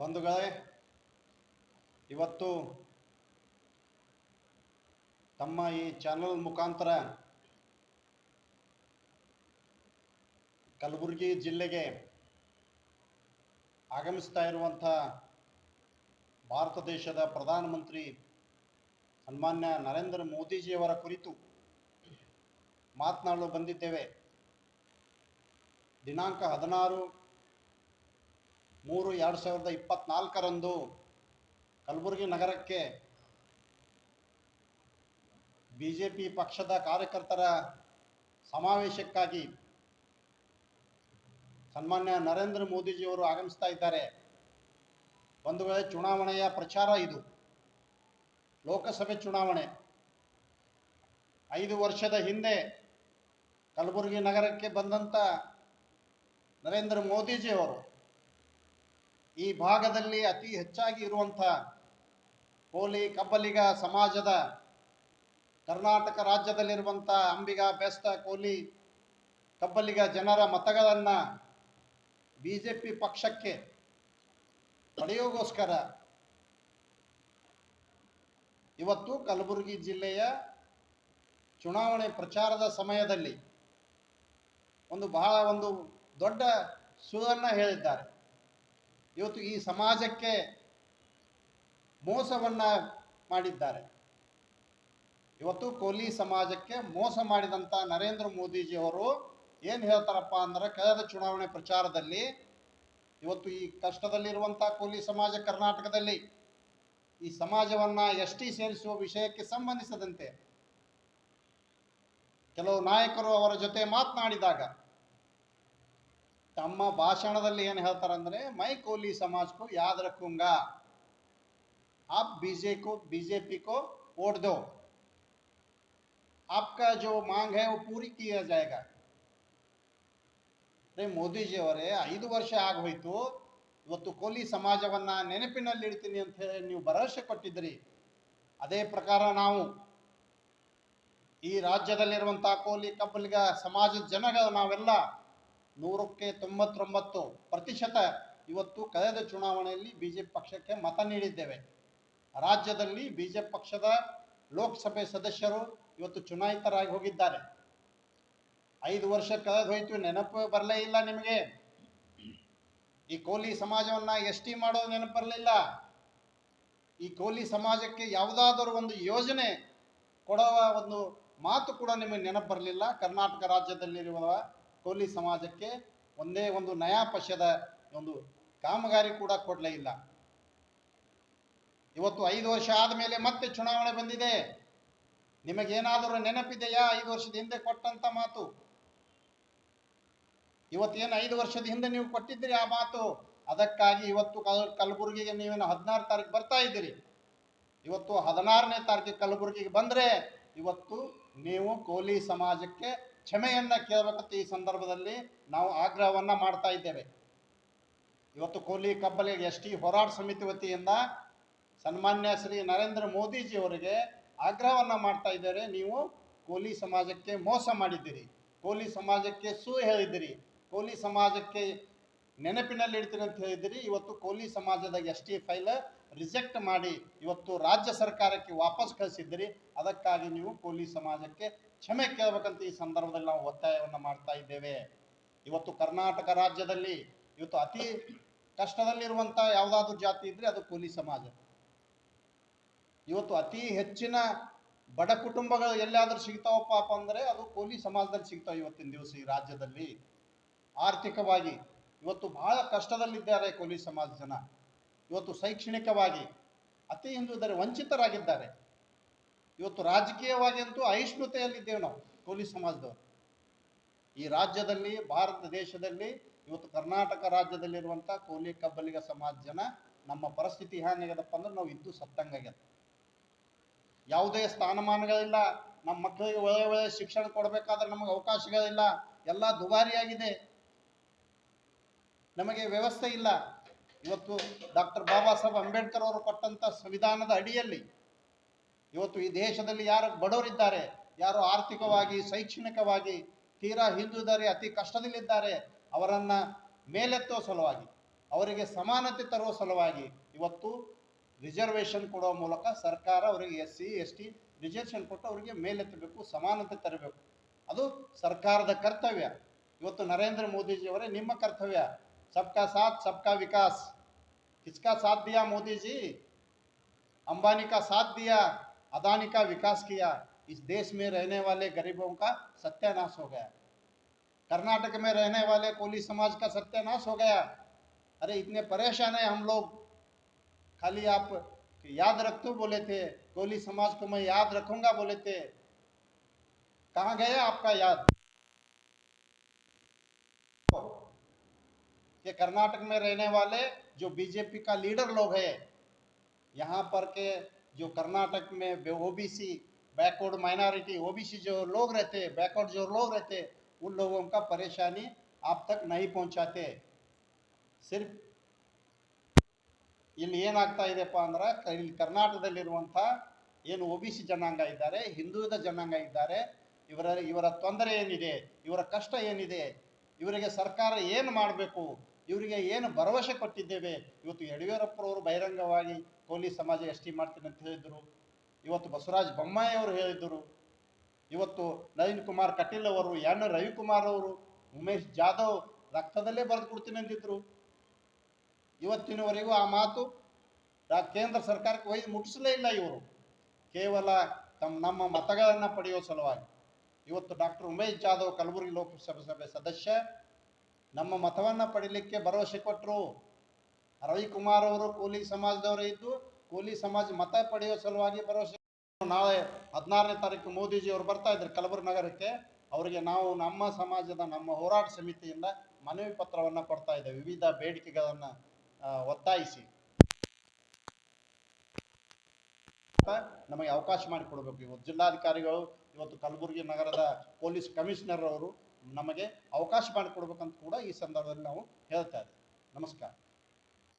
ಬಂಧುಗಳೇ, ಇವತ್ತು ತಮ್ಮ ಈ ಚಾನಲ್ ಮುಖಾಂತರ ಕಲಬುರಗಿ ಜಿಲ್ಲೆಗೆ ಆಗಮಿಸ್ತಾ ಇರುವಂಥ ಭಾರತ ದೇಶದ ಪ್ರಧಾನಮಂತ್ರಿ ಸನ್ಮಾನ್ಯ ನರೇಂದ್ರ ಮೋದಿಜಿಯವರ ಕುರಿತು ಮಾತನಾಡಲು ಬಂದಿದ್ದೇವೆ. ದಿನಾಂಕ ಹದಿನಾರು ಮೂರು ಎರಡು ಸಾವಿರದ ಇಪ್ಪತ್ನಾಲ್ಕರಂದು ಕಲಬುರಗಿ ನಗರಕ್ಕೆ ಬಿ ಜೆ ಪಿ ಪಕ್ಷದ ಕಾರ್ಯಕರ್ತರ ಸಮಾವೇಶಕ್ಕಾಗಿ ಸನ್ಮಾನ್ಯ ನರೇಂದ್ರ ಮೋದಿಜಿಯವರು ಆಗಮಿಸ್ತಾ ಇದ್ದಾರೆ. ಒಂದು ವೇಳೆ ಚುನಾವಣೆಯ ಪ್ರಚಾರ ಇದು. ಲೋಕಸಭೆ ಚುನಾವಣೆ. ಐದು ವರ್ಷದ ಹಿಂದೆ ಕಲಬುರಗಿ ನಗರಕ್ಕೆ ಬಂದಂಥ ನರೇಂದ್ರ ಮೋದಿಜಿಯವರು ಈ ಭಾಗದಲ್ಲಿ ಅತಿ ಹೆಚ್ಚಾಗಿ ಇರುವಂಥ ಕೋಲಿ ಕಬ್ಬಲಿಗ ಸಮಾಜದ ಕರ್ನಾಟಕ ರಾಜ್ಯದಲ್ಲಿರುವಂಥ ಅಂಬಿಗ, ಬೆಸ್ತ, ಕೋಲಿ, ಕಬ್ಬಲಿಗ ಜನರ ಮತಗಳನ್ನು ಬಿ ಜೆ ಪಿ ಪಕ್ಷಕ್ಕೆ ಪಡೆಯೋಗೋಸ್ಕರ ಇವತ್ತು ಕಲಬುರಗಿ ಜಿಲ್ಲೆಯ ಚುನಾವಣೆ ಪ್ರಚಾರದ ಸಮಯದಲ್ಲಿ ಒಂದು ಬಹಳ ಒಂದು ದೊಡ್ಡ ಸುಳನ್ನು ಹೇಳಿದ್ದಾರೆ. ಇವತ್ತು ಈ ಸಮಾಜಕ್ಕೆ ಮೋಸವನ್ನ ಮಾಡಿದ್ದಾರೆ. ಇವತ್ತು ಕೋಲಿ ಸಮಾಜಕ್ಕೆ ಮೋಸ ಮಾಡಿದಂಥ ನರೇಂದ್ರ ಮೋದಿಜಿಯವರು ಏನು ಹೇಳ್ತಾರಪ್ಪ ಅಂದ್ರೆ, ಕಳೆದ ಚುನಾವಣೆ ಪ್ರಚಾರದಲ್ಲಿ ಇವತ್ತು ಈ ಕಷ್ಟದಲ್ಲಿರುವಂಥ ಕೋಲಿ ಸಮಾಜ ಕರ್ನಾಟಕದಲ್ಲಿ ಈ ಸಮಾಜವನ್ನ ಎಸ್ ಟಿ ಸೇರಿಸುವ ವಿಷಯಕ್ಕೆ ಸಂಬಂಧಿಸಿದಂತೆ ಕೆಲವು ನಾಯಕರು ಅವರ ಜೊತೆ ಮಾತನಾಡಿದಾಗ ತಮ್ಮ ಭಾಷಣದಲ್ಲಿ ಏನು ಹೇಳ್ತಾರಂದ್ರೆ ಮೈ ಕೋಲಿ समाज को याद रखूंगा आप बीजे को बीजेपी को वोट दो आपका जो मांग है वो पूरी किया जाएगा ರೇ ಮೋದಿಜಿಯವರೇ ಐದು ವರ್ಷ ಆಗೋಯ್ತು ಇವತ್ತು ಕೋಲಿ ಸಮಾಜವನ್ನ ನೆನಪಿನಲ್ಲಿ ಇಡ್ತೀನಿ ಅಂತ ಹೇಳಿ ನೀವು ಭರವಸೆ ಕೊಟ್ಟಿದ್ರಿ ಅದೇ ಪ್ರಕಾರ ನಾವು ಈ ರಾಜ್ಯದಲ್ಲಿರುವಂಥ ಕೋಲಿ ಕಬ್ಬಲಿಗ ಸಮಾಜದ ಜನಗಳು ನಾವೆಲ್ಲ ನೂರಕ್ಕೆ ತೊಂಬತ್ತೊಂಬತ್ತು ಪ್ರತಿಶತ ಇವತ್ತು ಕಳೆದ ಚುನಾವಣೆಯಲ್ಲಿ ಬಿಜೆಪಿ ಪಕ್ಷಕ್ಕೆ ಮತ ನೀಡಿದ್ದೇವೆ. ರಾಜ್ಯದಲ್ಲಿ ಬಿಜೆಪಿ ಪಕ್ಷದ ಲೋಕಸಭೆ ಸದಸ್ಯರು ಇವತ್ತು ಚುನಾಯಿತರಾಗಿ ಹೋಗಿದ್ದಾರೆ. ಐದು ವರ್ಷ ಕಳೆದು ಹೋಯ್ತು, ನೆನಪು ಬರಲೇ ಇಲ್ಲ ನಿಮಗೆ. ಈ ಕೋಲಿ ಸಮಾಜವನ್ನ ಎಸ್ ಟಿ ಮಾಡೋದು ನೆನಪು ಬರಲಿಲ್ಲ. ಈ ಕೋಲಿ ಸಮಾಜಕ್ಕೆ ಯಾವುದಾದರೂ ಒಂದು ಯೋಜನೆ ಕೊಡುವ ಒಂದು ಮಾತು ಕೂಡ ನಿಮಗೆ ನೆನಪು ಬರಲಿಲ್ಲ. ಕರ್ನಾಟಕ ರಾಜ್ಯದಲ್ಲಿರುವ ಕೋಲಿ ಸಮಾಜಕ್ಕೆ ಒಂದೇ ಒಂದು ನಯಾ ಪಕ್ಷದ ಒಂದು ಕಾಮಗಾರಿ ಕೂಡ ಕೊಡಲೇ ಇಲ್ಲ. ಇವತ್ತು ಐದು ವರ್ಷ ಆದಮೇಲೆ ಮತ್ತೆ ಚುನಾವಣೆ ಬಂದಿದೆ. ನಿಮಗೇನಾದರೂ ನೆನಪಿದೆಯಾ? ಐದು ವರ್ಷದ ಹಿಂದೆ ಕೊಟ್ಟಂತ ಮಾತು. ಇವತ್ತೇನು ಐದು ವರ್ಷದ ಹಿಂದೆ ನೀವು ಕೊಟ್ಟಿದ್ದೀರಿ ಆ ಮಾತು? ಅದಕ್ಕಾಗಿ ಇವತ್ತು ಕಲ್ ಕಲಬುರಗಿಗೆ ನೀವೇನು ಹದಿನಾರು ತಾರೀಕು ಬರ್ತಾ ಇದ್ದೀರಿ. ಇವತ್ತು ಹದಿನಾರನೇ ತಾರೀಕಿಗೆ ಕಲಬುರಗಿಗೆ ಬಂದರೆ ಇವತ್ತು ನೀವು ಕೋಲಿ ಸಮಾಜಕ್ಕೆ ಕ್ಷಮೆಯನ್ನ ಕೇಳಬೇಕಂತ ಈ ಸಂದರ್ಭದಲ್ಲಿ ನಾವು ಆಗ್ರಹವನ್ನ ಮಾಡ್ತಾ ಇದ್ದೇವೆ. ಇವತ್ತು ಕೋಲಿ ಕಬ್ಬಲಿ ಎಸ್ ಟಿ ಹೋರಾಟ ಸಮಿತಿ ವತಿಯಿಂದ ಸನ್ಮಾನ್ಯ ಶ್ರೀ ನರೇಂದ್ರ ಮೋದಿಜಿ ಅವರಿಗೆ ಆಗ್ರಹವನ್ನ ಮಾಡ್ತಾ ಇದ್ದಾರೆ. ನೀವು ಕೋಲಿ ಸಮಾಜಕ್ಕೆ ಮೋಸ ಮಾಡಿದ್ದೀರಿ. ಕೋಲಿ ಸಮಾಜಕ್ಕೆ ಸು ಹೇಳಿದ್ದೀರಿ. ಕೋಲಿ ಸಮಾಜಕ್ಕೆ ನೆನಪಿನಲ್ಲಿ ಇಡ್ತೀನಿ ಅಂತ ಹೇಳಿದ್ರಿ ಇವತ್ತು ಕೋಲಿ ಸಮಾಜದ ಎಸ್ ಟಿ ಫೈಲ್ ರಿಜೆಕ್ಟ್ ಮಾಡಿ ಇವತ್ತು ರಾಜ್ಯ ಸರ್ಕಾರಕ್ಕೆ ವಾಪಸ್ ಕಳಿಸಿದ್ರಿ ಅದಕ್ಕಾಗಿ ನೀವು ಕೋಲಿ ಸಮಾಜಕ್ಕೆ ಕ್ಷಮೆ ಕೇಳಬೇಕಂತ ಈ ಸಂದರ್ಭದಲ್ಲಿ ನಾವು ಒತ್ತಾಯವನ್ನು ಮಾಡ್ತಾ ಇದ್ದೇವೆ. ಇವತ್ತು ಕರ್ನಾಟಕ ರಾಜ್ಯದಲ್ಲಿ ಇವತ್ತು ಅತಿ ಕಷ್ಟದಲ್ಲಿರುವಂಥ ಯಾವುದಾದ್ರೂ ಜಾತಿ ಇದ್ರೆ ಅದು ಕೋಲಿ ಸಮಾಜ. ಇವತ್ತು ಅತಿ ಹೆಚ್ಚಿನ ಬಡ ಕುಟುಂಬಗಳು ಎಲ್ಲಾದ್ರೂ ಸಿಗ್ತಾವಪ್ಪ ಪಾಪ ಅಂದರೆ ಅದು ಕೋಲಿ ಸಮಾಜದಲ್ಲಿ ಸಿಗ್ತಾವೆ ಇವತ್ತಿನ ದಿವಸ ಈ ರಾಜ್ಯದಲ್ಲಿ. ಆರ್ಥಿಕವಾಗಿ ಇವತ್ತು ಬಹಳ ಕಷ್ಟದಲ್ಲಿದ್ದಾರೆ ಕೋಲಿ ಸಮಾಜ ಜನ. ಇವತ್ತು ಶೈಕ್ಷಣಿಕವಾಗಿ ಅತಿ ಹಿಂದುಳಿದರೆ ವಂಚಿತರಾಗಿದ್ದಾರೆ. ಇವತ್ತು ರಾಜಕೀಯವಾಗಿ ಅಂತೂ ಅಹಿಷ್ಣುತೆಯಲ್ಲಿದ್ದೇವೆ ನಾವು ಕೋಲಿ ಸಮಾಜದವರು. ಈ ರಾಜ್ಯದಲ್ಲಿ, ಭಾರತ ದೇಶದಲ್ಲಿ, ಇವತ್ತು ಕರ್ನಾಟಕ ರಾಜ್ಯದಲ್ಲಿರುವಂಥ ಕೋಲಿ ಕಬ್ಬಲಿಗ ಸಮಾಜ ಜನ ನಮ್ಮ ಪರಿಸ್ಥಿತಿ ಹೇಗಾಗ್ಯದಪ್ಪ ಅಂದ್ರೆ ನಾವು ಇದ್ದು ಸತ್ತಂಗಾಗ್ಯದ ಯಾವುದೇ ಸ್ಥಾನಮಾನಗಳಿಲ್ಲ, ನಮ್ಮ ಮಕ್ಕಳಿಗೆ ಒಳ್ಳೆ ಒಳ್ಳೆ ಶಿಕ್ಷಣ ಕೊಡಬೇಕಾದ್ರೆ ನಮಗೆ ಅವಕಾಶಗಳಿಲ್ಲ, ಎಲ್ಲ ದುಬಾರಿಯಾಗಿದೆ. ನಮಗೆ ವ್ಯವಸ್ಥೆ ಇಲ್ಲ. ಇವತ್ತು ಡಾಕ್ಟರ್ ಬಾಬಾ ಸಾಹೇಬ್ ಅಂಬೇಡ್ಕರ್ ಅವರು ಕೊಟ್ಟಂತ ಸಂವಿಧಾನದ ಅಡಿಯಲ್ಲಿ ಇವತ್ತು ಈ ದೇಶದಲ್ಲಿ ಯಾರು ಬಡವರಿದ್ದಾರೆ, ಯಾರು ಆರ್ಥಿಕವಾಗಿ, ಶೈಕ್ಷಣಿಕವಾಗಿ ತೀರಾ ಹಿಂದುಳಿದರೆ ಅತಿ ಕಷ್ಟದಲ್ಲಿದ್ದಾರೆ, ಅವರನ್ನ ಮೇಲೆತ್ತುವ ಸಲುವಾಗಿ, ಅವರಿಗೆ ಸಮಾನತೆ ತರುವ ಸಲುವಾಗಿ ಇವತ್ತು ರಿಸರ್ವೇಷನ್ ಕೊಡುವ ಮೂಲಕ ಸರ್ಕಾರ ಅವರಿಗೆ S C, S T reservation ಕೊಟ್ಟು ಅವರಿಗೆ ಮೇಲೆತ್ತಬೇಕು, ಸಮಾನತೆ ತರಬೇಕು. ಅದು ಸರ್ಕಾರದ ಕರ್ತವ್ಯ. ಇವತ್ತು ನರೇಂದ್ರ ಮೋದಿಜಿಯವರೇ ನಿಮ್ಮ ಕರ್ತವ್ಯ. सबका साथ, सबका विकास। किसका साथ दिया मोदी जी? अंबानी का साथ दिया, अदानी का विकास किया। इस देश में रहने वाले गरीबों का सत्यानाश हो गया। कर्नाटक में रहने वाले कोली समाज का सत्यानाश हो गया। अरे, इतने परेशान है हम लोग। खाली आप याद रख तो बोले थे। कोली समाज को मैं याद रखूँगा, बोले थे। कहाँ गया आपका याद? कि कर्नाटक में रहने वाले जो बीजेपी का लीडर लोग है यहाँ पर के जो कर्नाटक में ओबीसी बैकवर्ड माइनॉरिटी ओबीसी जो लोग रहते बैकवर्ड जो लोग रहते उन लोगों का परेशानी आप तक नहीं पहुंचाते सिर्फ ಇಲ್ಲಿ ಏನಾಗ್ತಾ ಇದೆಪ್ಪ ಅಂದ್ರೆ ಕ- ಇಲ್ಲಿ ಕರ್ನಾಟಕದಲ್ಲಿರುವಂಥ ಏನು ಒ ಬಿ ಸಿ ಜನಾಂಗ ಇದ್ದಾರೆ ಹಿಂದುಳಿದ ಜನಾಂಗ ಇದ್ದಾರೆ ಇವರ ಇವರ ತೊಂದರೆ ಏನಿದೆ ಇವರ ಕಷ್ಟ ಏನಿದೆ ಇವರಿಗೆ ಸರ್ಕಾರ ಏನು ಮಾಡಬೇಕು ಇವರಿಗೆ ಏನು ಭರವಸೆ ಕೊಟ್ಟಿದ್ದೇವೆ? ಇವತ್ತು ಯಡಿಯೂರಪ್ಪರವರು ಬಹಿರಂಗವಾಗಿ ಕೋಲಿ ಸಮಾಜ ಎಸ್ ಟಿ ಮಾಡ್ತೀನಿ ಅಂತ ಹೇಳಿದ್ರು. ಇವತ್ತು ಬಸವರಾಜ ಬೊಮ್ಮಾಯಿ ಅವರು ಹೇಳಿದರು. ಇವತ್ತು ನಳಿನ್ ಕುಮಾರ್ ಕಟೀಲ್ ಅವರು, ಎನ್ ರವಿಕುಮಾರ್ ಅವರು, ಉಮೇಶ್ ಜಾಧವ್ ರಕ್ತದಲ್ಲೇ ಬರೆದು ಕೊಡ್ತೀನಿ ಅಂತಿದ್ರು ಇವತ್ತಿನವರೆಗೂ ಆ ಮಾತು ಕೇಂದ್ರ ಸರ್ಕಾರಕ್ಕೆ ಒಯ್ದು ಮುಟ್ಟಿಸಲೇ ಇಲ್ಲ ಇವರು. ಕೇವಲ ತಮ್ಮ ನಮ್ಮ ಮತಗಳನ್ನು ಪಡೆಯುವ ಸಲುವಾಗಿ. ಇವತ್ತು ಡಾಕ್ಟರ್ ಉಮೇಶ್ ಜಾಧವ್ ಕಲಬುರಗಿ ಲೋಕಸಭೆ ಸಭೆ ಸದಸ್ಯ ನಮ್ಮ ಮತವನ್ನು ಪಡಿಲಿಕ್ಕೆ ಭರವಸೆ ಕೊಟ್ಟರು ರವಿಕುಮಾರ್ ಅವರು ಕೂಲಿ ಸಮಾಜದವರೇ ಇದ್ದು, ಕೂಲಿ ಸಮಾಜ ಮತ ಪಡೆಯುವ ಸಲುವಾಗಿ ಭರವಸೆ ನಾಳೆ ಹದಿನಾರನೇ ತಾರೀಕು ಮೋದಿಜಿ ಅವರು ಬರ್ತಾ ಇದ್ದಾರೆ ಕಲಬುರಗಿ ನಗರಕ್ಕೆ. ಅವರಿಗೆ ನಾವು ನಮ್ಮ ಸಮಾಜದ ನಮ್ಮ ಹೋರಾಟ ಸಮಿತಿಯಿಂದ ಮನವಿ ಪತ್ರವನ್ನು ಕೊಡ್ತಾ ಇದ್ದೇವೆ. ವಿವಿಧ ಬೇಡಿಕೆಗಳನ್ನು ಒತ್ತಾಯಿಸಿ. ನಮಗೆ ಅವಕಾಶ ಮಾಡಿಕೊಡ್ಬೇಕು. ಇವತ್ತು ಜಿಲ್ಲಾಧಿಕಾರಿಗಳು, ಇವತ್ತು ಕಲಬುರಗಿ ನಗರದ ಪೊಲೀಸ್ ಕಮಿಷನರ್ ಅವರು ನಮಗೆ ಅವಕಾಶ ಮಾಡಿಕೊಡ್ಬೇಕಂತ ಕೂಡ ಈ ಸಂದರ್ಭದಲ್ಲಿ ನಾವು ಹೇಳ್ತಾ ಇದ್ದೀವಿ ನಮಸ್ಕಾರ.